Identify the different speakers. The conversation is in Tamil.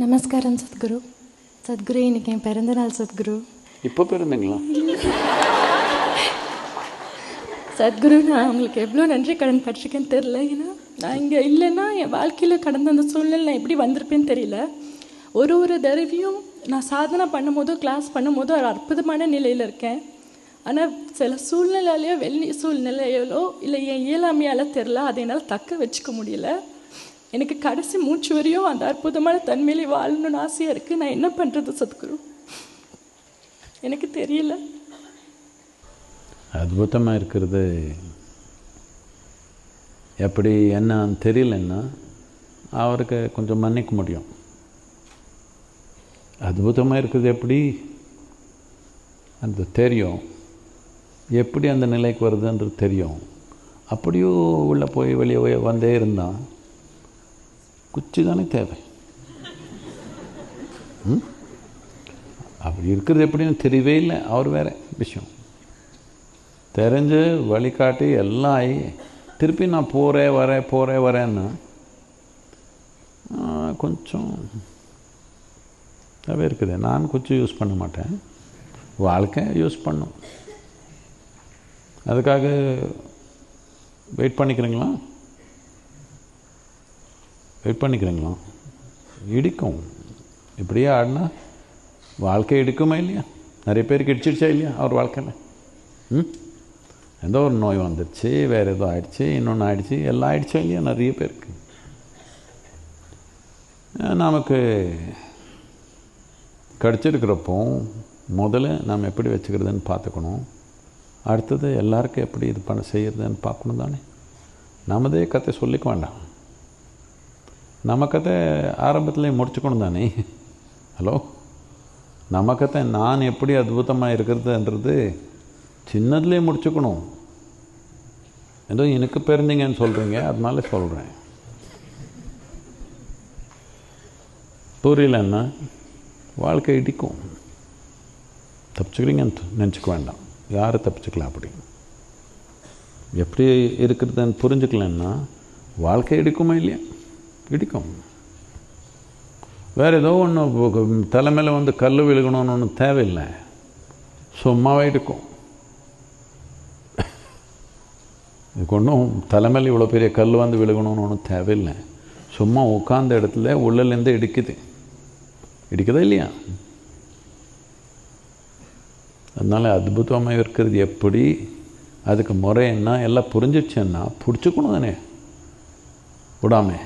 Speaker 1: நமஸ்காரம் சத்குரு. சத்குரு இன்னைக்கு என் பிறந்த நாள் சத்குரு.
Speaker 2: இப்போ பிறந்தீங்களா?
Speaker 1: சத்குரு நான் உங்களுக்கு எவ்வளோ நன்றி கடன் பட்டிருக்கேன்னு தெரில ஏன்னா நான் இங்கே இல்லைன்னா என் வாழ்க்கையில் கடந்த அந்த சூழ்நிலை நான் எப்படி வந்திருப்பேன்னு தெரியல. ஒரு ஒரு தடவையும் நான் சாதனை பண்ணும்போதோ கிளாஸ் பண்ணும்போதோ ஒரு அற்புதமான நிலையில் இருக்கேன். ஆனால் சில சூழ்நிலையிலையோ வெள்ளி சூழ்நிலையிலோ இல்லை என் இயலாமையால் தெரில அதை என்னால் தக்க வச்சுக்க முடியல. எனக்கு கடைசி மூச்சு வரையும் அந்த அற்புதமான தன்மையிலே வாழணும்னு ஆசையாக இருக்குது நான் என்ன பண்ணுறது சத்குரு? எனக்கு தெரியல.
Speaker 2: அற்புதமாக இருக்கிறது. எப்படி என்னன்னு தெரியலன்னா அவருக்கு கொஞ்சம் மன்னிக்க முடியும். அற்புதமாக இருக்கிறது எப்படி? அந்த தெரியும். எப்படி அந்த நிலைக்கு வருதுன்றது தெரியும். அப்படியும் உள்ளே போய் வெளியே போய் வந்தே இருந்தான். குச்சி தானே தேவை அப்படி இருக்கிறது எப்படின்னு தெரியவே இல்லை. அவர் வேறு விஷயம். தெரிஞ்சு வழிகாட்டி எல்லாம் ஆகி திருப்பி நான் போகிறேன் வரேன் போகிறேன் வரேன்னா கொஞ்சம் அவே இருக்குது. நான் குச்சி யூஸ் பண்ண மாட்டேன். வாழ்க்கை யூஸ் பண்ணும். அதுக்காக வெயிட் பண்ணிக்கிறீங்களா? வெயிட் பண்ணிக்கிறீங்களா? இடிக்கும். இப்படியே ஆடினா வாழ்க்கை இடிக்குமா இல்லையா? நிறைய பேருக்கு இடிச்சிடுச்சா இல்லையா அவர் வாழ்க்கையில்? ம்? ஏதோ ஒரு நோய் வந்துடுச்சு வேறு ஏதோ ஆயிடுச்சு இன்னொன்று ஆயிடுச்சு எல்லாம் ஆயிடுச்சா இல்லையா நிறைய பேருக்கு? நமக்கு கிடச்சிருக்கிறப்போ முதல்ல நாம் எப்படி வச்சுக்கிறதுன்னு பார்த்துக்கணும். அடுத்தது எல்லாருக்கும் எப்படி இது பண்ண செய்யறதுன்னு பார்க்கணும் தானே? நமதே கதை சொல்லிக்க வேண்டாம். நம்ம கதை ஆரம்பத்திலே முடிச்சுக்கணும் தானே ஹலோ? நம்ம கதை நான் எப்படி அற்புதமாக இருக்கிறதுன்றது சின்னதுலேயே முடிச்சுக்கணும். ஏதோ எனக்கு பிறந்தீங்கன்னு சொல்கிறீங்க அதனால சொல்கிறேன் புரியலன்னா வாழ்க்கை இடிக்கும். தப்பிச்சுக்கிறீங்கன்னு நினச்சிக்க வேண்டாம். யார் தப்பிச்சுக்கலாம் அப்படி? எப்படி இருக்கிறதுன்னு புரிஞ்சுக்கலன்னா வாழ்க்கை இடிக்குமா இல்லையா? இடிக்கும் வேறு ஏதோ ஒன்று தலைமையில் வந்து கல் விழுகணும்னு ஒன்றும் தேவையில்லை. சும்மாவே இருக்கும். இதுக்கு ஒன்றும் தலைமையில் இவ்வளோ பெரிய கல் வந்து விழுகணும்னு ஒன்றும் தேவையில்லை. சும்மா உட்கார்ந்த இடத்துல உள்ளலேருந்து இடிக்குது. இடிக்குதா இல்லையா? அதனால் அற்புதமாக இருக்கிறது எப்படி? அதுக்கு முறை என்ன? எல்லாம் புரிஞ்சிச்சுன்னா பிடிச்சிக்கணும் தானே. விடாமல்